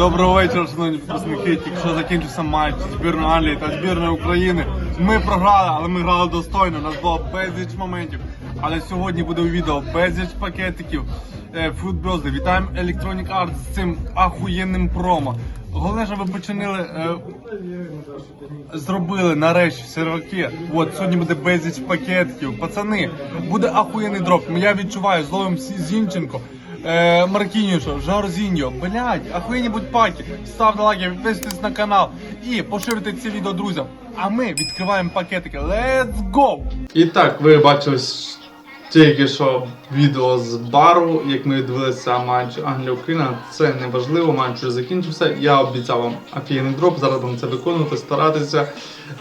Доброго вечора, шановні підписники. Тільки що закінчився матч збірної Англії та збірної України. Ми програли, але ми грали достойно. У нас було безліч моментів. Але сьогодні буде відео безліч пакетиків. Е, Футболзи. Вітаємо Electronic Arts з цим ахуєнним промо. Головне, щоб ви починили. е, Зробили нарешті серваки. От сьогодні буде безліч пакетиків. Пацани, буде ахуєнний дроп. Я відчуваю зловим Зінченко. Е, Маркінюшо, Жорзіньо, блять, ахуєнні будь паки. Ставте лайки, підписуйтесь на канал і поширюйте це відео друзям. А ми відкриваємо пакетики. Let's go! І так, ви бачили тільки що відео з бару, як ми дивилися матч Англія-Україна. Це не важливо, матч вже закінчився. Я обіцяв вам офігенний дроп, зараз будемо це виконувати, старатися.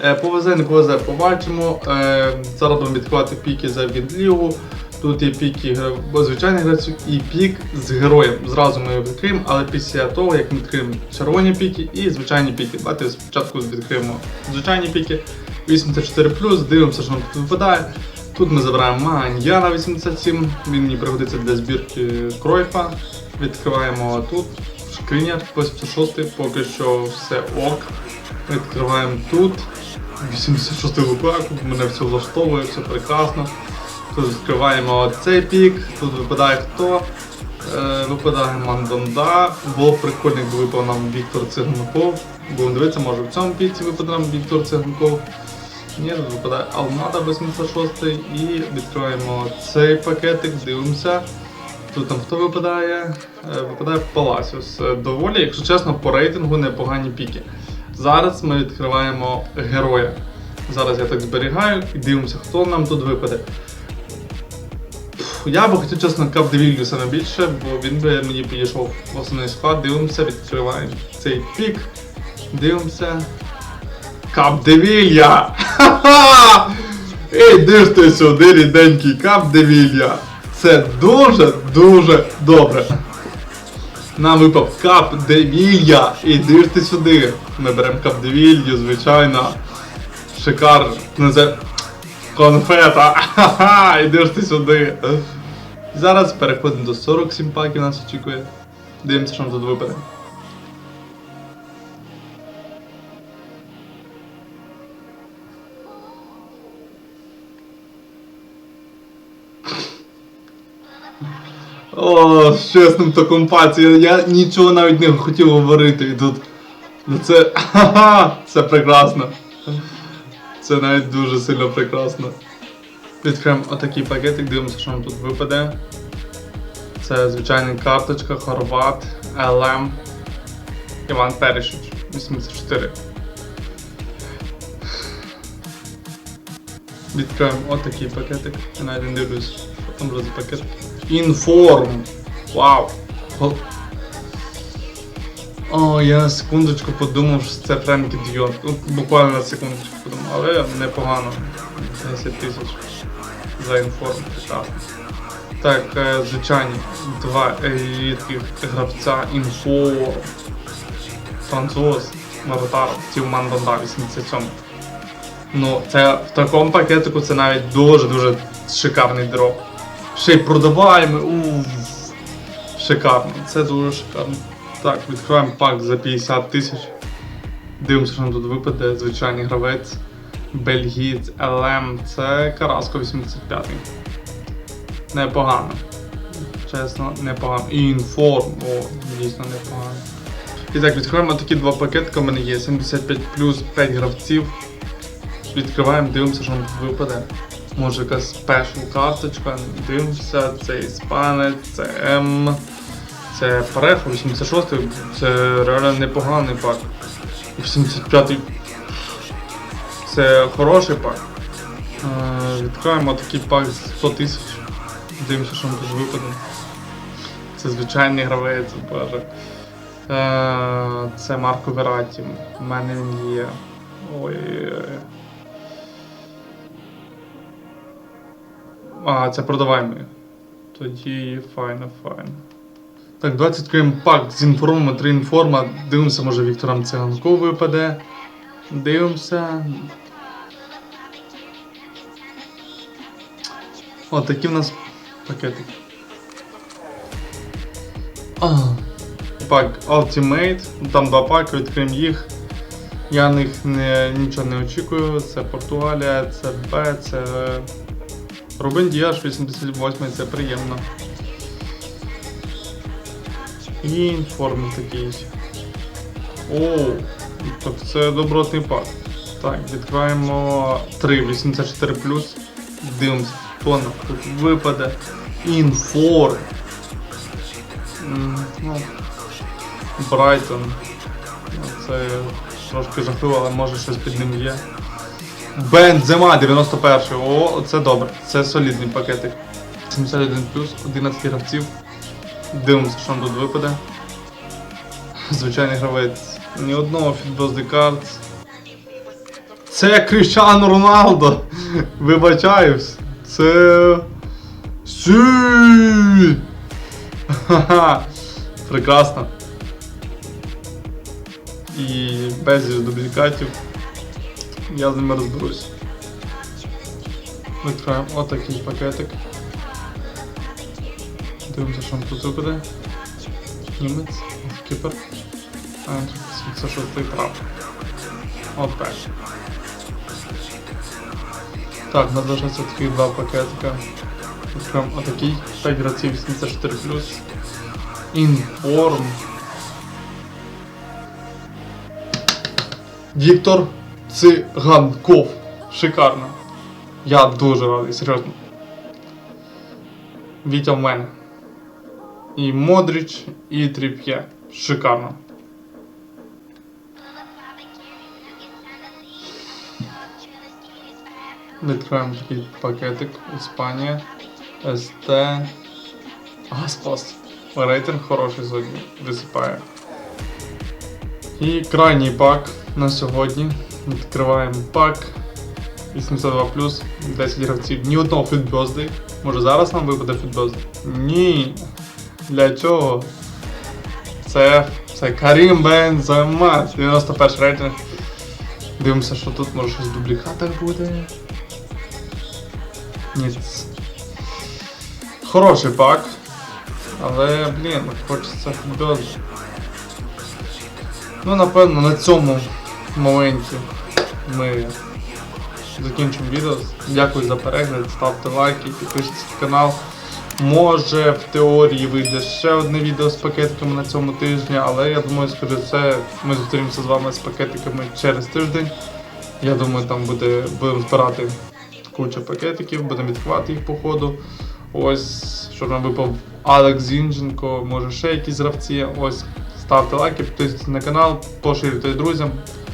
Е, повезе, не повезе, побачимо. Е, зараз будемо відкривати піки за відлігу. Тут є піки гра- звичайних гравців і пік з героєм. Зразу ми його відкриємо, але після того, як ми відкриємо червоні піки і звичайні піки. Давайте спочатку відкриємо звичайні піки. 84 дивимося, що нам тут випадає. Тут ми забираємо Маньяна 87, він мені пригодиться для збірки Кройфа. Відкриваємо тут Шкриняр 86, поки що все ок. Відкриваємо тут 86 лупак, мене все влаштовує, все прекрасно. Тут відкриваємо цей пік, тут випадає хто. Е, випадає Мандонда. Було прикольно, якби випав нам Віктор Циганков. Будемо дивитися, може в цьому піці випаде нам Віктор Циганков. Ні, тут випадає Алмада 86 і відкриваємо цей пакетик, дивимося. Тут там хто випадає? Е, Випадає Паласіус. Е, Доволі, якщо чесно, по рейтингу непогані піки. Зараз ми відкриваємо героя. Зараз я так зберігаю і дивимося, хто нам тут випаде. Я би хотів, чесно, Кап Девілью саме більше, бо він би мені підійшов в основний склад. Дивимося, відкриваємо цей пік. Дивимося. Кап Девілья! Ей, ти сюди, ріденький Кап Девілья! Це дуже-дуже добре. Нам випав Кап Девілья! Іди ж ти сюди! Ми беремо Кап Девілью, звичайно. Шикарно. Конфета! Ха-ха! Ж ти сюди! Зараз переходимо до 47 паків, нас очікує. Дивимося, що нам тут випаде. О, з чесним то компація. Я нічого навіть не хотів говорити і тут. Ну це. Ха-ха! Це прекрасно. Це навіть дуже сильно прекрасно. Відкриємо отакий пакетик, дивимося, що нам тут випаде. Це звичайна карточка, Хорват, ЛМ. Іван Перешич, 84. Відкриємо отакий пакетик. Я навіть не дивлюсь, що там за пакет. Інформ. Вау. О, я на секундочку подумав, що це Френкі. Ну, буквально на секундочку подумав, але непогано. 10 тисяч за інформ. Прекрасно. Так, е, звичайні, два рідких гравця інфо. Француз, Воротар, Тівман Банда, 87. Ну, це в такому пакетику це навіть дуже-дуже шикарний дроп. Ще й продаваємо. Уф. Шикарно. Це дуже шикарно. Так, відкриваємо пак за 50 тисяч. Дивимося, що нам тут випаде. Звичайний гравець. Бельгієць, ЛМ. Це Караско 85. Непогано. Чесно, непогано. І інформ. О, дійсно непогано. І так, відкриваємо такі два пакетика. У мене є 75 плюс 5 гравців. Відкриваємо, дивимося, що нам тут випаде. Може якась спешл карточка. Дивимося, це іспанець, це М. Це Парехо 86 це реально непоганий пак. 85-й. Це хороший пак. Е, Відкриваємо такий пак з 100 тисяч. Дивимося, що нам тут випаде. Це звичайний гравець, боже. Е, Це Марко Вераті. У мене він є. Ой-ой-ой. А, це продаваємо. Тоді файно, файно. Так, 20 відкриємо пак з інформом, 3 інформа. Дивимося, може Вікторам Циганку випаде. Дивимося. О, такі в нас пакетики. А, пак Ultimate, там два паки, відкриємо їх. Я них не, нічого не очікую. Це Португалія, це Б, це Рубин Діаш 88, це приємно. І інформ такий. О, так це добротний пак. Так, відкриваємо 3, 84 Дивимося, хто нам тут випаде. Інформ. М, Ну, Брайтон. Це трошки жахливо, але може щось під ним є. Бензема 91. О, це добре. Це солідний пакетик. 71 плюс, 11 гравців. Дивимося, що нам тут випаде. Звичайний гравець. Ні одного фітбозди карт. Це Кріщано Роналдо. Вибачаюсь. Це. Сі! Ха-ха. Прекрасно. І безліч дублікатів. Я з ними розберусь. Відкриваємо отакий пакетик. Дивимося, що нам тут випаде. Німець, кіпер. А, це шостий прав. От так. Надо залишається таких два пакетика. Відкриваємо отакий. 5 гравців 84 Інформ. Віктор Циганков. Шикарно. Я дуже радий, серйозно. Вітя в мене. І Модріч, і Тріп'є. Шикарно. Відкриваємо такий пакетик. Іспанія. СТ. Гаспас. Рейтинг хороший сьогодні. Висипає. І крайній пак на сьогодні. Відкриваємо пак. 82 10 гравців. Ні одного фітбезди. Може зараз нам випаде фітбезди? Ні. Для чого? Це, це Карім Бензема. 91 рейтинг. Дивимося, що тут може щось в дублікатах буде. Ні. Хороший пак. Але, блін, хочеться футболу. Ну, напевно, на цьому моменті ми закінчимо відео. Дякую за перегляд, ставте лайки, підпишіться на канал. Може в теорії вийде ще одне відео з пакетиками на цьому тижні, але я думаю, скажу це, ми зустрінемося з вами з пакетиками через тиждень. Я думаю, там буде, будемо збирати кучу пакетиків, будемо відкривати їх по ходу. Ось, що нам випав Алекс Зінченко, може ще якісь гравці. Ось, ставте лайки, підписуйтесь на канал, поширюйте друзям,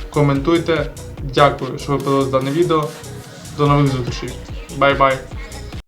коментуйте. Дякую, що ви подивилися дане відео. До нових зустрічей. Бай-бай.